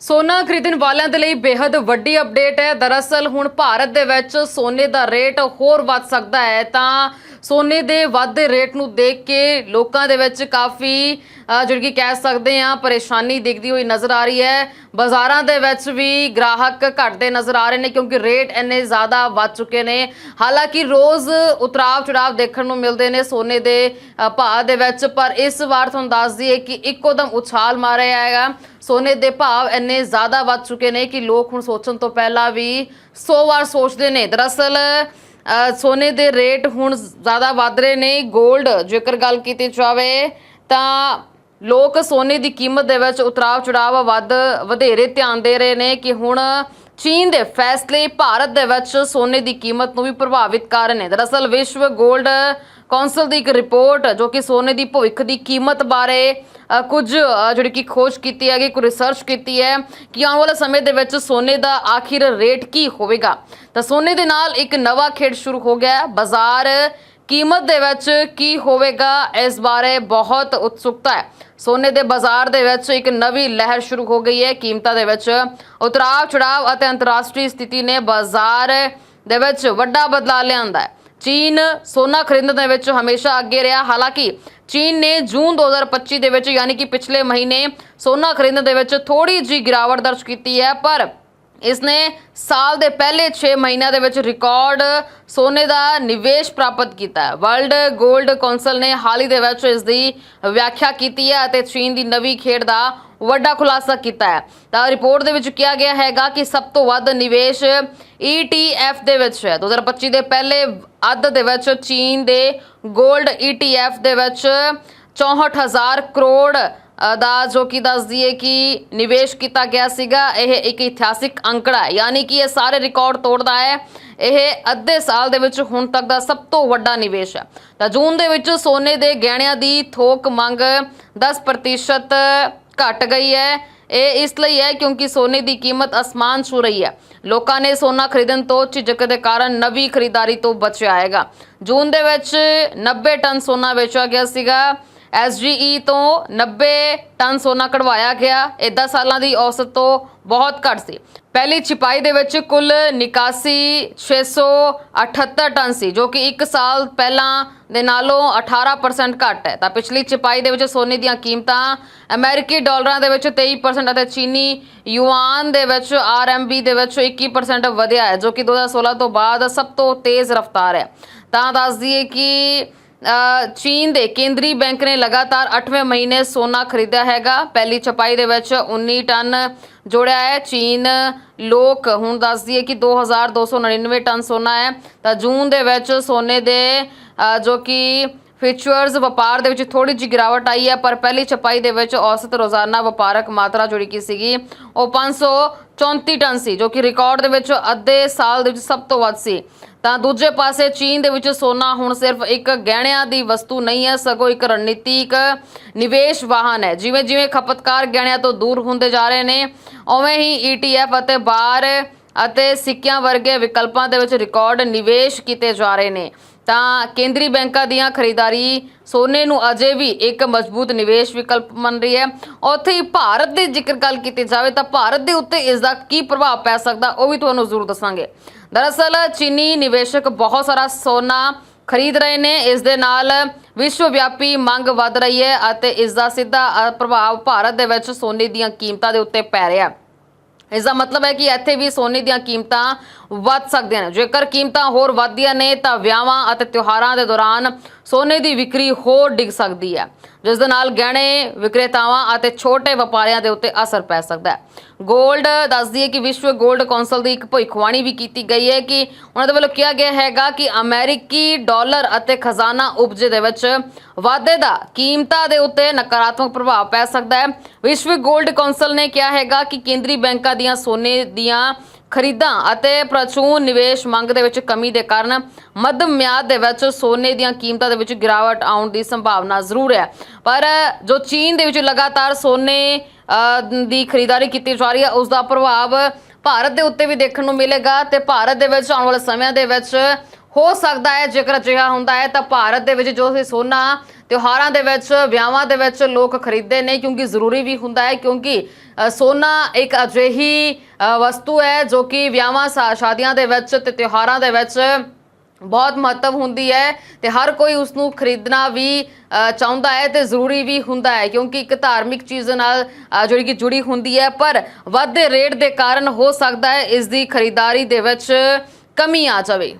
ਸੋਨਾ ਖਰੀਦਣ ਵਾਲਿਆਂ ਦੇ ਲਈ ਬੇहद ਵੱਡੀ ਅਪਡੇਟ ਹੈ। ਦਰਅਸਲ ਹੁਣ ਭਾਰਤ ਦੇ ਵਿੱਚ ਸੋਨੇ ਦਾ ਰੇਟ ਹੋਰ ਵੱਧ ਸਕਦਾ ਹੈ। ਤਾਂ ਸੋਨੇ ਦੇ ਵਾਧੇ ਰੇਟ ਨੂੰ ਦੇਖ ਕੇ ਲੋਕਾਂ ਦੇ ਵਿੱਚ ਕਾਫੀ ਜਿਹੜੀ ਕਿ ਕਹਿ ਸਕਦੇ ਆ ਪਰੇਸ਼ਾਨੀ ਦਿਖਦੀ ਹੋਈ ਨਜ਼ਰ ਆ ਰਹੀ ਹੈ। ਬਾਜ਼ਾਰਾਂ ਦੇ ਵਿੱਚ ਵੀ ਗ੍ਰਾਹਕ ਘਟਦੇ ਨਜ਼ਰ ਆ ਰਹੇ ਨੇ ਕਿਉਂਕਿ ਰੇਟ ਇੰਨੇ ਜ਼ਿਆਦਾ ਵੱਧ ਚੁੱਕੇ ਨੇ। ਹਾਲਾਂਕਿ ਰੋਜ਼ ਉਤਰਾਵ ਚੜਾਵ ਦੇਖਣ ਨੂੰ ਮਿਲਦੇ ਨੇ ਸੋਨੇ ਦੇ ਭਾਅ ਦੇ ਵਿੱਚ, ਪਰ ਇਸ ਵਾਰ ਤੁਹਾਨੂੰ ਦੱਸ ਦਈਏ ਕਿ ਇੱਕੋ ਦਮ ਉਛਾਲ ਮਾਰਿਆ ਹੈਗਾ। ਸੋਨੇ ਦੇ ਭਾਅ ਇੰਨੇ ਜ਼ਿਆਦਾ ਵੱਧ ਚੁੱਕੇ ਨੇ ਕਿ ਲੋਕ ਹੁਣ ਸੋਚਣ ਤੋਂ ਪਹਿਲਾਂ ਵੀ 100 ਵਾਰ ਸੋਚਦੇ ਨੇ। ਦਰਅਸਲ ਸੋਨੇ ਦੇ ਰੇਟ ਹੁਣ ਜ਼ਿਆਦਾ ਵੱਧ ਰਹੇ ਨੇ 골ਡ ਜੇਕਰ ਗੱਲ ਕੀਤੀ ਜਾਵੇ ਤਾਂ ਲੋਕ ਸੋਨੇ ਦੀ ਕੀਮਤ ਦੇ ਵਿੱਚ ਉਤਰਾਵ ਚੜਾਵ ਵੱਧ ਵਧੇਰੇ ਧਿਆਨ ਦੇ ਰਹੇ ਨੇ ਕਿ ਹੁਣ ਚੀਨ ਦੇ ਫੈਸਲੇ ਭਾਰਤ ਦੇ ਵਿੱਚ ਸੋਨੇ ਦੀ ਕੀਮਤ ਨੂੰ ਵੀ ਪ੍ਰਭਾਵਿਤ ਕਰ ਰਹੇ ਨੇ। ਦਰਅਸਲ ਵਿਸ਼ਵ 골ਡ ਕੌਂਸਲ ਦੀ ਇੱਕ ਰਿਪੋਰਟ ਜੋ ਕਿ ਸੋਨੇ ਦੀ ਭਵਿੱਖ ਦੀ ਕੀਮਤ ਬਾਰੇ ਕੁਝ ਜਿਹੜੀ ਕਿ ਖੋਜ ਕੀਤੀ ਹੈ ਕਿ ਕੋਈ ਰਿਸਰਚ ਕੀਤੀ ਹੈ ਕਿ ਆਉਣ ਵਾਲੇ ਸਮੇਂ ਦੇ ਵਿੱਚ ਸੋਨੇ ਦਾ ਆਖਿਰ ਰੇਟ ਕੀ ਹੋਵੇਗਾ। ਤਾਂ ਸੋਨੇ ਦੇ ਨਾਲ ਇੱਕ ਨਵਾਂ ਖੇਡ ਸ਼ੁਰੂ ਹੋ ਗਿਆ ਬਾਜ਼ਾਰ ਕੀਮਤ ਦੇ ਵਿੱਚ ਕੀ ਹੋਵੇਗਾ, ਇਸ ਬਾਰੇ ਬਹੁਤ ਉਤਸੁਕਤਾ ਹੈ। ਸੋਨੇ ਦੇ ਬਾਜ਼ਾਰ ਦੇ ਵਿੱਚ ਇੱਕ ਨਵੀਂ ਲਹਿਰ ਸ਼ੁਰੂ ਹੋ ਗਈ ਹੈ। ਕੀਮਤਾਂ ਦੇ ਵਿੱਚ ਉਤਰਾਅ ਚੜਾਵ ਅਤੇ ਅੰਤਰਰਾਸ਼ਟਰੀ ਸਥਿਤੀ ਨੇ ਬਾਜ਼ਾਰ ਦੇ ਵਿੱਚ ਵੱਡਾ ਬਦਲਾਅ ਲਿਆਂਦਾ ਹੈ। ਚੀਨ ਸੋਨਾ ਖਰੀਦਣ ਦੇ ਵਿੱਚ ਹਮੇਸ਼ਾ ਅੱਗੇ ਰਿਹਾ। ਹਾਲਾਂਕਿ ਚੀਨ ਨੇ ਜੂਨ 2025 ਦੇ ਵਿੱਚ ਯਾਨੀ ਕਿ ਪਿਛਲੇ ਮਹੀਨੇ ਸੋਨਾ ਖਰੀਦਣ ਦੇ ਵਿੱਚ ਥੋੜੀ ਜਿਹੀ ਗਿਰਾਵਟ ਦਰਜ ਕੀਤੀ ਹੈ, ਪਰ ਇਸਨੇ ਸਾਲ ਦੇ ਪਹਿਲੇ 6 ਮਹੀਨਿਆਂ ਦੇ ਵਿੱਚ ਰਿਕਾਰਡ ਸੋਨੇ ਦਾ ਨਿਵੇਸ਼ ਪ੍ਰਾਪਤ ਕੀਤਾ ਹੈ। ਵਰਲਡ 골ਡ ਕੌਂਸਲ ਨੇ ਹਾਲ ਹੀ ਦੇ ਵਿੱਚ ਇਸ ਦੀ ਵਿਆਖਿਆ ਕੀਤੀ ਹੈ ਅਤੇ ਚੀਨ ਦੀ ਨਵੀਂ ਖੇਡ ਦਾ ਵੱਡਾ ਖੁਲਾਸਾ ਕੀਤਾ ਹੈ। ਤਾਂ ਰਿਪੋਰਟ ਦੇ ਵਿੱਚ ਕਿਹਾ ਗਿਆ ਹੈਗਾ ਕਿ ਸਭ ਤੋਂ ਵੱਧ ਨਿਵੇਸ਼ ETF ਦੇ ਵਿੱਚ ਹੈ। 2025 ਦੇ ਪਹਿਲੇ ਅੱਧ ਦੇ ਵਿੱਚ, ਚੀਨ ਦੇ 골ਡ ETF ਦੇ ਵਿੱਚ 64000 ਕਰੋੜ ਦਾ ਜੋ ਕਿ ਦੱਸ ਦਈਏ ਕਿ ਨਿਵੇਸ਼ ਕੀਤਾ ਗਿਆ ਸੀਗਾ, ਇਹ ਇੱਕ ਇਤਿਹਾਸਿਕ ਅੰਕੜਾ ਹੈ। ਯਾਨੀ ਕਿ ਇਹ ਸਾਰੇ ਰਿਕਾਰਡ ਤੋੜਦਾ ਹੈ। ਇਹ ਅੱਧੇ ਸਾਲ ਦੇ ਵਿੱਚ ਹੁਣ ਤੱਕ ਦਾ ਸਭ ਤੋਂ ਵੱਡਾ ਨਿਵੇਸ਼ ਹੈ। ਤਾਂ ਜੂਨ ਦੇ ਵਿੱਚ ਸੋਨੇ ਦੇ ਗਹਿਣਿਆਂ ਦੀ ਥੋਕ ਮੰਗ 10% ਘਟ ਗਈ ਹੈ। ਇਹ ਇਸ ਲਈ ਹੈ ਕਿਉਂਕਿ ਸੋਨੇ ਦੀ ਕੀਮਤ ਅਸਮਾਨ ਛੂ ਰਹੀ ਹੈ। ਲੋਕਾਂ ਨੇ ਸੋਨਾ ਖਰੀਦਣ ਤੋਂ ਝਿਜਕ ਦੇ ਕਾਰਨ ਨਵੀਂ ਖਰੀਦਾਰੀ ਤੋਂ ਬਚਿਆ ਹੈਗਾ। ਜੂਨ ਦੇ ਵਿੱਚ 90 ਟਨ ਸੋਨਾ ਵੇਚਿਆ ਗਿਆ ਸੀਗਾ। SGE ਤੋਂ 90 ਟਨ ਸੋਨਾ ਕਢਵਾਇਆ ਗਿਆ। ਇਹ 10 ਸਾਲਾਂ ਦੀ ਔਸਤ ਤੋਂ ਬਹੁਤ ਘੱਟ ਸੀ। ਪਹਿਲੀ ਛਿਪਾਈ ਦੇ ਵਿੱਚ ਕੁੱਲ ਨਿਕਾਸੀ 678 ਟਨ ਸੀ, ਜੋ ਕਿ 1 ਸਾਲ ਪਹਿਲਾਂ ਦੇ ਨਾਲੋਂ 18% ਘੱਟ ਹੈ। ਤਾਂ ਪਿਛਲੀ ਛਿਪਾਈ ਦੇ ਵਿੱਚ ਸੋਨੇ ਦੀਆਂ ਕੀਮਤਾਂ ਅਮਰੀਕੀ ਡਾਲਰਾਂ ਦੇ ਵਿੱਚ 23% ਅਤੇ ਚੀਨੀ ਯੂਆਨ ਦੇ ਵਿੱਚ RMB ਦੇ ਵਿੱਚ 21% ਵਧਿਆ ਹੈ, ਜੋ ਕਿ 2016 ਤੋਂ ਬਾਅਦ ਸਭ ਤੋਂ ਤੇਜ਼ ਰਫ਼ਤਾਰ ਹੈ। ਤਾਂ ਦੱਸ ਦਈਏ ਕਿ ਚੀਨ ਦੇ ਕੇਂਦਰੀ ਬੈਂਕ ਨੇ ਲਗਾਤਾਰ 8ਵੇਂ ਮਹੀਨੇ ਸੋਨਾ ਖਰੀਦਿਆ ਹੈਗਾ। ਪਹਿਲੀ ਛਪਾਈ ਦੇ ਵਿੱਚ 19 ਟਨ ਜੋੜਿਆ ਹੈ। ਚੀਨ ਲੋਕ ਹੁਣ ਦੱਸ ਦਈਏ ਕਿ 2299 ਟਨ ਸੋਨਾ ਹੈ। ਤਾਂ ਜੂਨ ਦੇ ਵਿੱਚ ਸੋਨੇ ਦੇ ਜੋ ਕਿ ਫਿਚਰਸ ਵਪਾਰ ਦੇ ਵਿੱਚ ਥੋੜੀ ਜਿਹੀ ਗਿਰਾਵਟ ਆਈ ਹੈ, ਪਰ ਪਹਿਲੀ ਛਪਾਈ ਦੇ ਵਿੱਚ ਔਸਤ ਰੋਜ਼ਾਨਾ ਵਪਾਰਕ ਮਾਤਰਾ ਜਿਹੜੀ ਕੀ ਸੀਗੀ? ਉਹ 534 ਟਨ ਸੀ, ਜੋ ਕਿ ਰਿਕਾਰਡ ਦੇ ਵਿੱਚ ਅੱਧੇ ਸਾਲ ਦੇ ਵਿੱਚ ਸਭ ਤੋਂ ਵੱਧ ਸੀ। ਤਾਂ ਦੂਜੇ ਪਾਸੇ ਚੀਨ ਦੇ ਵਿੱਚ ਸੋਨਾ ਹੁਣ ਸਿਰਫ ਇੱਕ ਗਹਿਣਿਆਂ ਦੀ ਵਸਤੂ ਨਹੀਂ ਹੈ, ਸਗੋਂ ਇੱਕ ਰਣਨੀਤਿਕ ਨਿਵੇਸ਼ ਵਾਹਨ ਹੈ। ਜਿਵੇਂ ਜਿਵੇਂ ਖਪਤਕਾਰ ਗਹਿਣਿਆਂ ਤੋਂ ਦੂਰ ਹੁੰਦੇ ਜਾ ਰਹੇ ਨੇ, ਉਵੇਂ ਹੀ ETF ਅਤੇ ਬਾਰ ਅਤੇ ਸਿੱਕਿਆਂ ਵਰਗੇ ਵਿਕਲਪਾਂ ਦੇ ਵਿੱਚ ਰਿਕਾਰਡ ਨਿਵੇਸ਼ ਕੀਤੇ ਜਾ ਰਹੇ ਨੇ। ਤਾਂ ਕੇਂਦਰੀ ਬੈਂਕਾਂ ਦੀਆਂ ਖਰੀਦਾਰੀ ਸੋਨੇ ਨੂੰ ਅਜੇ ਵੀ ਇੱਕ ਮਜ਼ਬੂਤ ਨਿਵੇਸ਼ ਵਿਕਲਪ ਮੰਨ ਰਹੀ ਹੈ। ਉੱਥੇ ਹੀ ਭਾਰਤ ਦੀ ਜ਼ਿਕਰ ਗੱਲ ਕੀਤੀ ਜਾਵੇ ਤਾਂ ਭਾਰਤ ਦੇ ਉੱਤੇ ਇਸ ਦਾ ਕੀ ਪ੍ਰਭਾਵ ਪੈ ਸਕਦਾ, ਉਹ ਵੀ ਤੁਹਾਨੂੰ ਜ਼ਰੂਰ ਦੱਸਾਂਗੇ। ਦਰਅਸਲ ਚੀਨੀ ਨਿਵੇਸ਼ਕ ਬਹੁਤ ਸਾਰਾ ਸੋਨਾ ਖਰੀਦ ਰਹੇ ਨੇ। ਇਸ ਦੇ ਨਾਲ ਵਿਸ਼ਵ ਵਿਆਪੀ ਮੰਗ ਵਧ ਰਹੀ ਹੈ ਅਤੇ ਇਸ ਦਾ ਸਿੱਧਾ ਪ੍ਰਭਾਵ ਭਾਰਤ ਦੇ ਵਿੱਚ ਸੋਨੇ ਦੀਆਂ ਕੀਮਤਾਂ ਦੇ ਉੱਤੇ ਪੈ ਰਿਹਾ ਹੈ। ਇਸ ਦਾ ਮਤਲਬ ਹੈ ਕਿ ਇੱਥੇ ਵੀ ਸੋਨੇ ਦੀਆਂ ਕੀਮਤਾਂ ਵੱਧ ਸਕਦੀਆਂ ਨੇ। ਜੇਕਰ ਕੀਮਤਾਂ ਹੋਰ ਵਧਦੀਆਂ ਨੇ ਤਾਂ ਵਿਆਹਾਂ ਅਤੇ ਤਿਉਹਾਰਾਂ ਦੇ ਦੌਰਾਨ ਸੋਨੇ ਦੀ ਵਿਕਰੀ ਹੋਰ ਡਿੱਗ ਸਕਦੀ ਹੈ। ਜਿਸ ਦੇ ਨਾਲ ਗਹਿਣੇ, ਵਿਕਰੇਤਾਵਾਂ ਅਤੇ ਛੋਟੇ ਵਪਾਰੀਆਂ ਦੇ ਉੱਤੇ ਅਸਰ ਪੈ ਸਕਦਾ ਹੈ। 골ਡ ਦੱਸਦੀ ਹੈ ਕਿ ਵਿਸ਼ਵ 골ਡ ਕੌਂਸਲ ਦੀ ਇੱਕ ਭਵਿੱਖਬਾਣੀ ਵੀ ਕੀਤੀ ਗਈ ਹੈ ਕਿ ਉਹਨਾਂ ਦੇ ਵੱਲੋਂ ਕਿਹਾ ਗਿਆ ਹੈਗਾ ਕਿ ਅਮਰੀਕੀ ਡਾਲਰ ਅਤੇ ਖਜ਼ਾਨਾ ਉਪਜੇ ਦੇ ਵਿੱਚ ਵਾਧੇ ਦਾ ਕੀਮਤਾਂ ਦੇ ਉੱਤੇ ਨਕਾਰਾਤਮਕ ਪ੍ਰਭਾਵ ਪੈ ਸਕਦਾ ਹੈ। ਵਿਸ਼ਵ 골ਡ ਕੌਂਸਲ ਨੇ ਕਿਹਾ ਹੈਗਾ ਕਿ ਕੇਂਦਰੀ ਬੈਂਕਾਂ ਦੀਆਂ ਸੋਨੇ ਦੀਆਂ ਖਰੀਦਾਂ ਅਤੇ ਪ੍ਰਚੂਨ ਨਿਵੇਸ਼ ਮੰਗ ਦੇ ਵਿੱਚ ਕਮੀ ਦੇ ਕਾਰਨ ਮੱਧ ਮਿਆਦ ਦੇ ਵਿੱਚ ਸੋਨੇ ਦੀਆਂ ਕੀਮਤਾਂ ਦੇ ਵਿੱਚ ਗਿਰਾਵਟ ਆਉਣ ਦੀ ਸੰਭਾਵਨਾ ਜ਼ਰੂਰ ਹੈ। ਪਰ ਜੋ ਚੀਨ ਦੇ ਵਿੱਚ ਲਗਾਤਾਰ ਸੋਨੇ ਦੀ ਖਰੀਦਾਰੀ ਕੀਤੀ ਜਾ ਰਹੀ ਹੈ, ਉਸ ਦਾ ਪ੍ਰਭਾਵ ਭਾਰਤ ਦੇ ਉੱਤੇ ਵੀ ਦੇਖਣ ਨੂੰ ਮਿਲੇਗਾ ਤੇ ਭਾਰਤ ਦੇ ਵਿੱਚ ਆਉਣ ਵਾਲੇ ਸਮਿਆਂ ਦੇ ਵਿੱਚ ਹੋ ਸਕਦਾ ਹੈ, ਜੇਕਰ ਅਜਿਹਾ ਹੁੰਦਾ ਹੈ ਤਾਂ ਭਾਰਤ ਦੇ ਵਿੱਚ ਜੋ ਸੋਨਾ ਤਿਉਹਾਰਾਂ ਦੇ ਵਿੱਚ, ਵਿਆਹਾਂ ਦੇ ਵਿੱਚ ਲੋਕ ਖਰੀਦਦੇ ਨੇ ਕਿਉਂਕਿ ਜ਼ਰੂਰੀ ਵੀ ਹੁੰਦਾ ਹੈ, ਕਿਉਂਕਿ ਸੋਨਾ ਇੱਕ ਅਜਿਹੀ ਵਸਤੂ ਹੈ ਜੋ ਕਿ ਵਿਆਹਾਂ, ਸ਼ਾ- ਸ਼ਾਦੀਆਂ ਦੇ ਵਿੱਚ ਤੇ ਤਿਉਹਾਰਾਂ ਦੇ ਵਿੱਚ ਬਹੁਤ ਮਹੱਤਵ ਹੁੰਦੀ ਹੈ ਤੇ ਹਰ ਕੋਈ ਉਸ ਨੂੰ ਖਰੀਦਣਾ ਵੀ ਚਾਹੁੰਦਾ ਹੈ ਤੇ ਜ਼ਰੂਰੀ ਵੀ ਹੁੰਦਾ ਹੈ, ਕਿਉਂਕਿ ਇੱਕ ਧਾਰਮਿਕ ਚੀਜ਼ ਨਾਲ ਜਿਹੜੀ ਕਿ ਜੁੜੀ ਹੁੰਦੀ ਹੈ, ਪਰ ਵੱਧਦੇ ਰੇਟ ਦੇ ਕਾਰਨ ਹੋ ਸਕਦਾ ਹੈ ਇਸ ਦੀ ਖਰੀਦਦਾਰੀ ਦੇ ਵਿੱਚ ਕਮੀ ਆ ਜਾਵੇ।